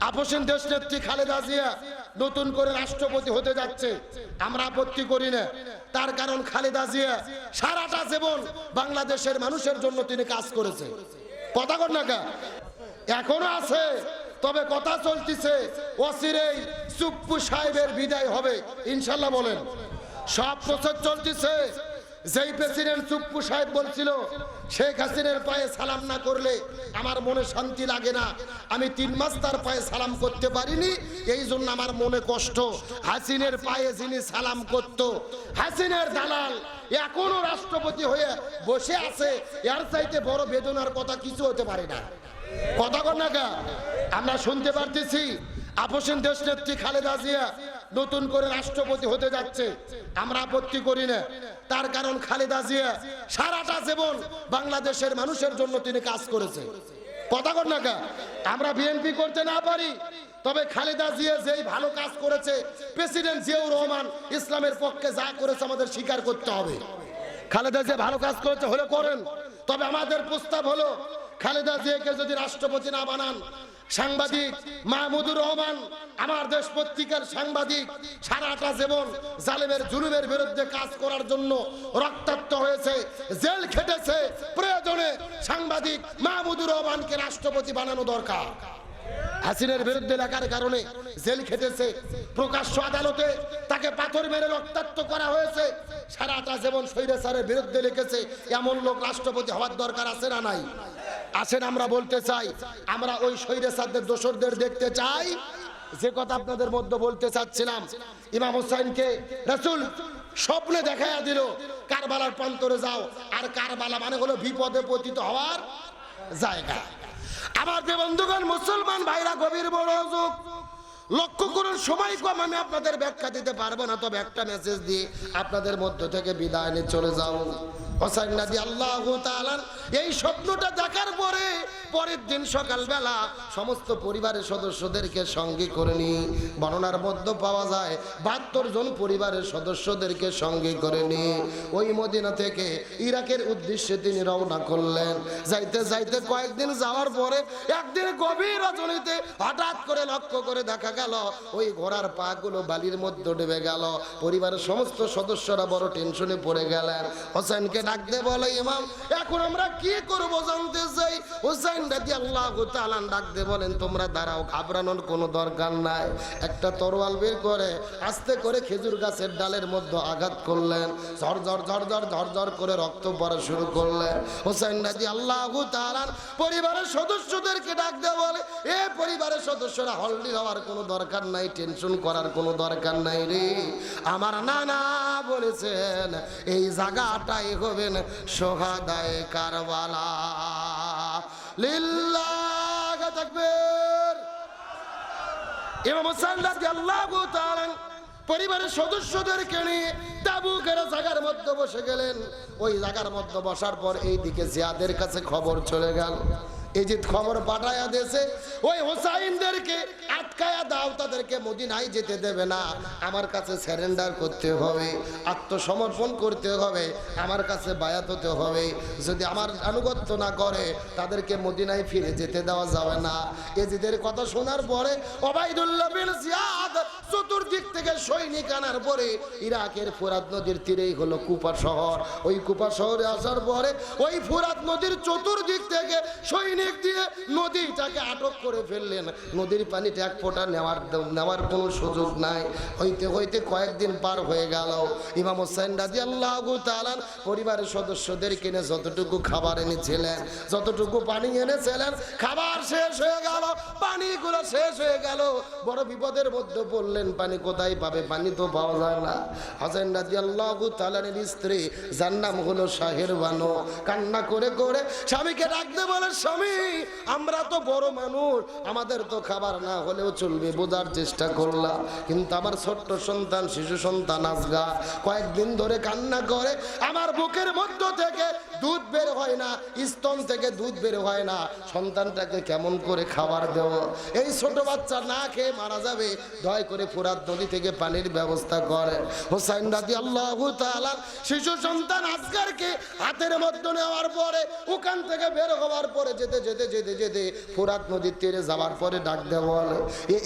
আপোষেন দেশ নেত্রী খালেদা জিয়া নতুন করে রাষ্ট্রপতি হতে যাচ্ছে। আমরা আপত্তি করি না। তার কারণ খালেদা জিয়া সারাটা জীবন বাংলাদেশের মানুষের জন্য তিনি কাজ করেছে। কথা কর না? এখনও আছে, তবে কথা চলতিছে অসিরেই চুপ্পু সাহেবের বিদায় হবে। ইনশাল্লাহ বলেন। সব প্রচার চলতিছে। যেই প্রেসিডেন্ট চুপ্পু সাহেব বলছিল, শেখ হাসিনের পায়ে সালাম না করলে আমার মনে শান্তি লাগে না। আমি তিন মাস তার পায়ে সালাম করতে পারিনি, এই জন্য আমার মনে কষ্ট। হাসিনের পায়ে যিনি সালাম করত, হাসিনের দালাল এখনও রাষ্ট্রপতি হয়ে বসে আছে, এর চাইতে বড় বেদনার কথা কিছু হতে পারে না। কথা না আমরা শুনতে পারতেছি আপোষেন দেশ নেত্রী খালেদা জিয়া নতুন করে রাষ্ট্রপতি হতে যাচ্ছে। আমরা আপত্তি করি না। তার কারণ খালেদা জিয়া সারাটা জীবন বাংলাদেশের মানুষের জন্য তিনি কাজ করেছে। কথা কর না? আমরা বিএনপি করতে না পারি, তবে খালেদা জিয়া যেই ভালো কাজ করেছে, প্রেসিডেন্ট জিয়াউর রহমান ইসলামের পক্ষে যা করেছে আমাদের স্বীকার করতে হবে। খালেদা জিয়া ভালো কাজ করেছে হলে করেন, তবে আমাদের প্রস্তাব হলো, খালেদা জিয়াকে যদি রাষ্ট্রপতি না বানান সাংবাদিক মাহমুদুর রহমান, আমার দেশ পত্রিকার সাংবাদিক, সারাটা জীবন জালেমের, জুলুমের বিরুদ্ধে কাজ করার জন্য রক্তাক্ত হয়েছে, জেল খেটেছে। প্রয়োজনে সাংবাদিক মাহমুদুর রহমানকে রাষ্ট্রপতি বানানো দরকার। হাসিনের বিরুদ্ধে লেখার কারণে জেল খেটেছে। প্রকাশ্য আদালতে তাকে পাথর মেরে রক্তাক্ত করা হয়েছে। সারাটা জীবন স্বৈরাচারের বিরুদ্ধে লিখেছে, এমন লোক রাষ্ট্রপতি হওয়ার দরকার আছে না নাই? আসেন, আমরা বলতে চাই, আমরা ওই স্বৈরাচারদের দোসরদের দেখতে চাই। যে কথা আপনাদের মধ্যে বলতে চাচ্ছিলাম, ইমাম হোসাইনকে, রাসূল স্বপ্নে দেখাইয়া দিল, কারবালার প্রান্তরে যাও, আর কারবালা মানে হলো বিপদে পতিত হওয়ার জায়গা। আমার যে বন্ধুগণ, মুসলমান ভাইরা, গভীর মনোযোগ লক্ষ্য করুন, সময় কম, আমি আপনাদের ব্যাখ্যা দিতে পারব না, তবে একটা মেসেজ দিয়ে আপনাদের মধ্য থেকে বিদায় নিয়ে চলে যাও হোসাইন নাদি আল্লাহ এই স্বপ্নটা দেখার পরে পরের দিন সকালবেলা সমস্ত পরিবারের সদস্যদেরকে সঙ্গে করে নি বর্ণনার মধ্যে পাওয়া যায়, বাহাত্তর জন পরিবারের সদস্যদেরকে সঙ্গে করে নি ওই মদিনা থেকে ইরাকের উদ্দেশ্যে তিনি রওনা করলেন। যাইতে যাইতে কয়েকদিন যাওয়ার পরে একদিন গভীর রজনীতে হঠাৎ করে লক্ষ্য করে দেখা গেল, ওই ঘোড়ার পা গুলো বালির মধ্যে ডুবে গেল। পরিবারের সমস্ত সদস্যরা বড় টেনশনে পড়ে গেলেন। হোসেনকে ডাকতে বলে, ইমাম, এখন আমরা কি করব জানতে চাই? হোসেন খেজুর গাছের ডালের মধ্যে আঘাত করলেন। করে রক্ত পড়া শুরু করলেন। পরিবারের সদস্যদেরকে ডাকতে বলে, এ পরিবারের সদস্যরা হলদি হওয়ার কোনো দরকার নাই, টেনশন করার কোনো দরকার নাই রে। আমার নানা বলেছেন, এই জায়গাটাই হবেন সোহাদায় কারবালা। লিল্লাহ তাকবীর। ইমাম পরিবারের সদস্যদেরকে নিয়ে তাবুকের জায়গার মধ্যে বসে গেলেন। ওই জায়গার মধ্যে বসার পর এই দিকে জিয়াদের কাছে খবর চলে গেল। এই যে খবর পাঠায়া দিয়েছে ওই হোসাইনদেরকে আটকায়া দাও, তাদেরকে মদিনায় যেতে দেবে না। আমার কাছে স্যারেন্ডার করতে হবে, আত্মসমর্পণ করতে হবে, আমার কাছে বায়াত হতে হবে। যদি আমার আনুগত্য না করে, তাদেরকে মদিনায় ফিরে যেতে দেওয়া যাবে না। এজিদের কথা শোনার পরে ওবাইদুল্লাহ বিন জিয়াদ চতুর্দিক থেকে সৈনিক আনার পরে ইরাকের ফোরাত নদীর তীরেই হলো কুপা শহর। ওই কুপা শহরে আসার পরে ওই ফোরাত নদীর চতুর্দিক থেকে সৈনিক দিয়ে নদীটাকে আটক করে ফেললেন। নদীর পানিটা এক ফোঁটা নেওয়ার নেওয়ার কোনো সুযোগ নাই। হইতে হইতে কয়েকদিন পার হয়ে গেল। ইমাম হোসেন রাজি আল্লাহ তালান পরিবারের সদস্যদের কিনে যতটুকু খাবার এনেছিলেন, যতটুকু পানি এনেছিলেন, খাবার শেষ হয়ে গেল, পানিগুলো শেষ হয়ে গেল। বড় বিপদের মধ্যে পড়লেন, পানি কোথায় পাবে? পানি তো পাওয়া যায় না। হোসেন রাজি আল্লাহ তালানের স্ত্রী যার নাম হলো শাহের বানো। কান্না করে করে স্বামীকে ডাকতে বলে, স্বামী আমরা তো বড় মানুষ, আমাদের তো খাবার না হলেও চলবে, বোঝার চেষ্টা করলাম। কিন্তু আমার ছোট্ট সন্তান, শিশু সন্তান আজগা কয়েকদিন ধরে কান্না করে, আমার বুকের মধ্য থেকে দুধ বের হয় না, স্তন থেকে দুধ বের হয় না। সন্তানটাকে কেমন করে খাবার দেব? এই ছোট বাচ্চা না খেয়ে মারা যাবে, দয় করে ফুরাত নদী থেকে পানির ব্যবস্থা করে। হোসাইন রাজি আল্লাহ শিশু সন্তান আজগারকে হাতের মধ্যে নেওয়ার পরে, ওখান থেকে বের হওয়ার পরে যেতে যেতে যেতে যেতে ফুরাত নদীর তীরে যাওয়ার পরে ডাক দেওয়া বলে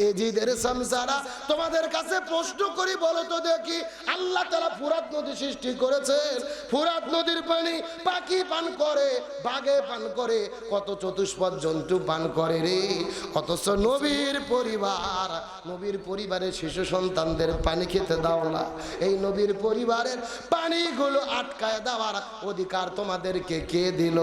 এজিদের সামসারা, তোমাদের কাছে প্রশ্ন করি বলো তো দেখি, আল্লাহ তারা ফুরাত নদী সৃষ্টি করেছেন, ফুরাত নদীর পানি পাখি পান করে, বাঘে পান করে, কত চতুষ্পদ জন্তু পান করে রে, অথচ নবীর পরিবার, নবীর পরিবারের শিশু সন্তানদের পানি খেতে দাও না, এই নবীর পরিবারের পানিগুলো আটকায় দেওয়ার অধিকার তোমাদেরকে কে দিল?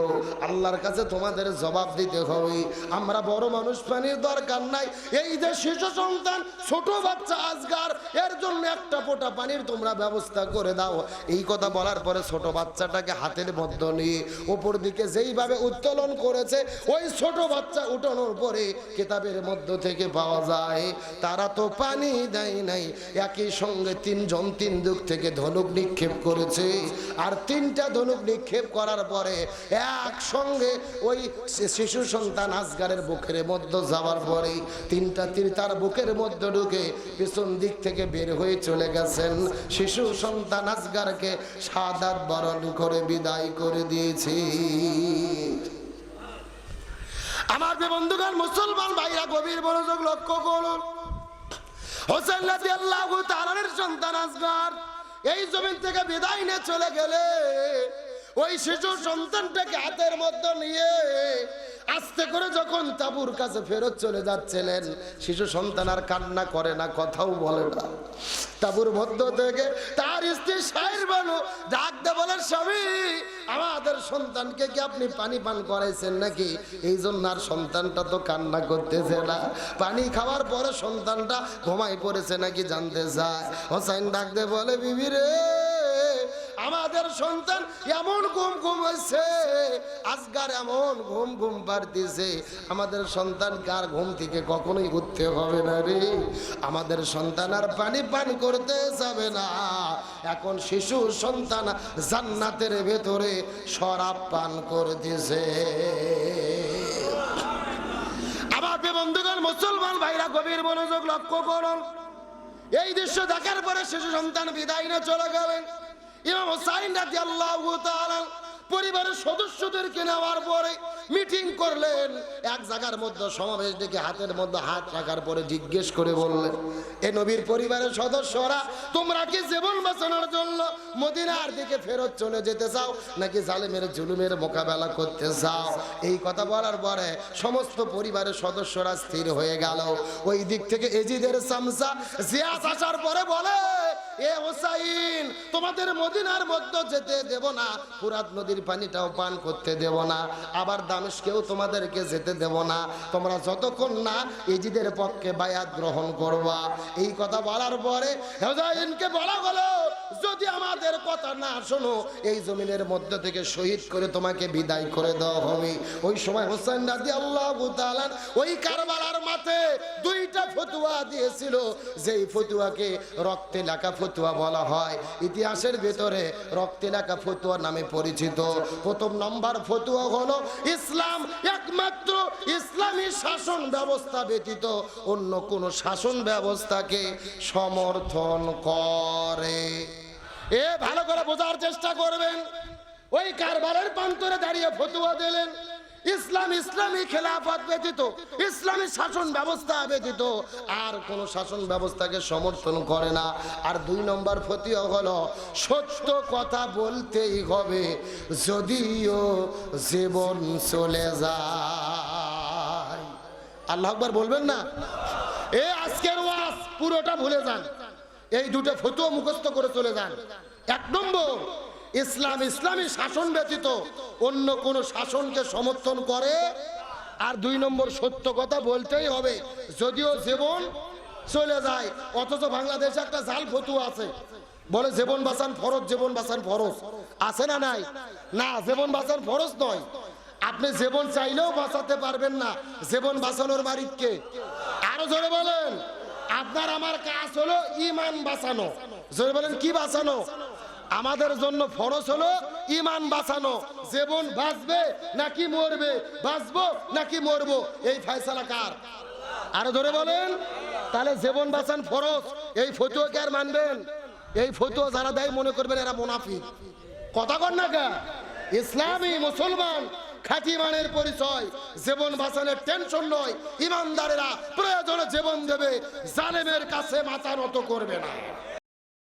আল্লাহর কাছে তোমাদের জবাব দিতে হবে। আমরা বড় মানুষ পানির দরকার নাই। এই যে শিশু সন্তান, ছোট বাচ্চা আজগার, এর জন্য একটা ফোঁটা পানির তোমরা ব্যবস্থা করে দাও। এই কথা বলার পরে ছোট বাচ্চাটাকে হাতের মধ্য নিয়ে উপর দিকে যেইভাবে উত্তোলন করেছে, ওই ছোট বাচ্চা উঠানোর পরে কিতাবের মধ্য থেকে পাওয়া যায়, তারা তো পানি দেয় নাই। একই সঙ্গে তিনজন তিন দিক থেকে ধনুক নিক্ষেপ করেছে। আর তিনটা ধনুক নিক্ষেপ করার পরে একসঙ্গে ওই শি- শিশু সন্তান আসগারের বুকের মধ্যে যাওয়ার পরে তিনটা তীর তার বুকের মধ্যে ঢুকে পিছন দিক থেকে বের হয়ে চলে গেছেন। শিশু সন্তান আসগারকে সাদার বরণ করে বিদায় করে দিয়েছি। আমার বন্ধুগণ, মুসলমান ভাইরা, গভীর মনোযোগ লক্ষ্য করুন। হোসেন সন্তান আসগার এই জমিন থেকে বিদায় নিয়ে চলে গেলে ওই শিশু সন্তানটাকে হাতের মধ্যে নিয়ে আস্তে করে যখন তাবুর কাছে ফেরত চলে যাচ্ছিলেন, শিশু সন্তান আর কান্না করে না, কথাও বলে না। তাবুর মধ্য থেকে তার স্ত্রী সাহের বানু ডাকতে বলেন স্বামী, আমাদের সন্তানকে কি আপনি পানি পান করাইছেন নাকি? এই জন্য আর সন্তানটা তো কান্না করতেছে না। পানি খাওয়ার পরে সন্তানটা ঘুমাই পড়েছে নাকি জানতে চায়? হোসাইন ডাকতে বলে, বিবি রে আমাদের সন্তান এমন ঘুম ঘুম হয়েছে আজকার এমন ঘুম ঘুম পারতেছে আমাদের সন্তান কার ঘুম থেকে কখনোই উঠতে হবে না রে। আমাদের সন্তান আর পানি পান করতে যাবে না। এখন শিশু সন্তান জান্নাতের ভেতরে শরাব পান করতেছে। আমার মুসলমান ভাইরা, গভীর মনোযোগ লক্ষ্য করুন। এই দৃশ্য দেখার পরে শিশু সন্তান বিদায় নিয়ে চলে গেলেন। ইমাম হোসাইন রাজি আল্লাহ পরিবারের সদস্যদেরকে নেওয়ার পরে মিটিং করলেন। এক জায়গার মধ্যে সমাবেশ হাতের মধ্যে হাত রাখার পরে জিজ্ঞেস করে বললেন, এ নবীর পরিবারের সদস্যরা, তোমরা কি জীবন বাঁচানোর জন্য মদিনার দিকে ফেরত চলে যেতে চাও, নাকি জালেমের জুলুমের মোকাবেলা করতে চাও? এই কথা বলার পরে সমস্ত পরিবারের সদস্যরা স্থির হয়ে গেল। ওই দিক থেকে এজিদের সামসা জিয়াস আসার পরে বলে তোমাদের মদিনার মধ্যে যেতে দেব না, ফুরাত নদীর পানিটাও পান করতে দেব না, আবার দামেশকেও তোমাদেরকে যেতে দেব না, তোমরা যতক্ষণ না এজিদের পক্ষে বায়াত গ্রহণ করবা। এই কথা বলার পরে হোসাইনকে বলা হলো যদি আমাদের কথা না শোনো, এই জমিনের মধ্যে থেকে শহীদ করে তোমাকে বিদায় করে দেওয়া হবে ওই সময় হোসেন রাজি আল্লাহ ওই কারবালার মাঠে দুইটা ফতুয়া দিয়েছিল। যেই ফতুয়াকে রক্তে লেখা ফতুয়া বলা হয়। ইতিহাসের ভেতরে রক্তে লেখা ফতুয়া নামে পরিচিত। প্রথম নম্বর ফতুয়া হলো ইসলাম একমাত্র ইসলামী শাসন ব্যবস্থা ব্যতীত অন্য কোনো শাসন ব্যবস্থাকে সমর্থন করে। এ ভালো করে বোঝার চেষ্টা করবেন। ওই কারবারের প্রান্তরে দাঁড়িয়ে ফতুয়া দিলেন। ইসলাম ইসলামী খেলাফত ব্যতীত, ইসলামী শাসন ব্যবস্থা ব্যতীত, আর কোন শাসন ব্যবস্থাকে সমর্থন করে না। আর দুই নম্বর হলো, সত্য কথা বলতেই হবে, যদিও জীবন চলে যায়। আল্লাহ বলবেন না? এ আজকের ওয়াজ পুরোটা ভুলে যান। এই দুটো ফতুয়া মুখস্থ করে চলে যান। এক নম্বর, ইসলাম ইসলামী শাসন ব্যতীত অন্য কোন শাসনকে সমর্থন করে। আর দুই নম্বর, সত্য কথা বলতেই হবে, যদিও জীবন চলে যায়, অথচ বাংলাদেশে একটা জাল ফতুয়া আছে। বলে জীবন বাঁচান ফরজ, জীবন বাঁচান ফরজ। আছে না নাই? না, জীবন বাঁচান ফরজ নয়। আপনি জীবন চাইলেও বাঁচাতে পারবেন না, জীবন বাঁচানোর মালিককে। আরও জোরে বলেন। আপনার আমার কাজ হলো ইমান বাঁচানো। জোরে বলেন, কি বাঁচানো? আমাদের জন্য ফরজ হলো ইমান বাঁচানো। জীবন বাঁচবে নাকি মরবে? বাঁচবো নাকি মরবো? এই ফয়সালা কার? আরও ধরে বলেন, তাহলে জীবন বাঁচান ফরজ। এই ফতুয়াকে আর মানবেন? এই ফতুয়া যারা দেয় মনে করবেন এরা মুনাফিক। কথা কর না কা? ইসলামী মুসলমান খাঁটি মানের পরিচয়, জীবন বাঁচানোর টেনশন নয়। ইমানদারেরা প্রয়োজনে জীবন দেবে, জালেমের কাছে মাথা নত করবে না।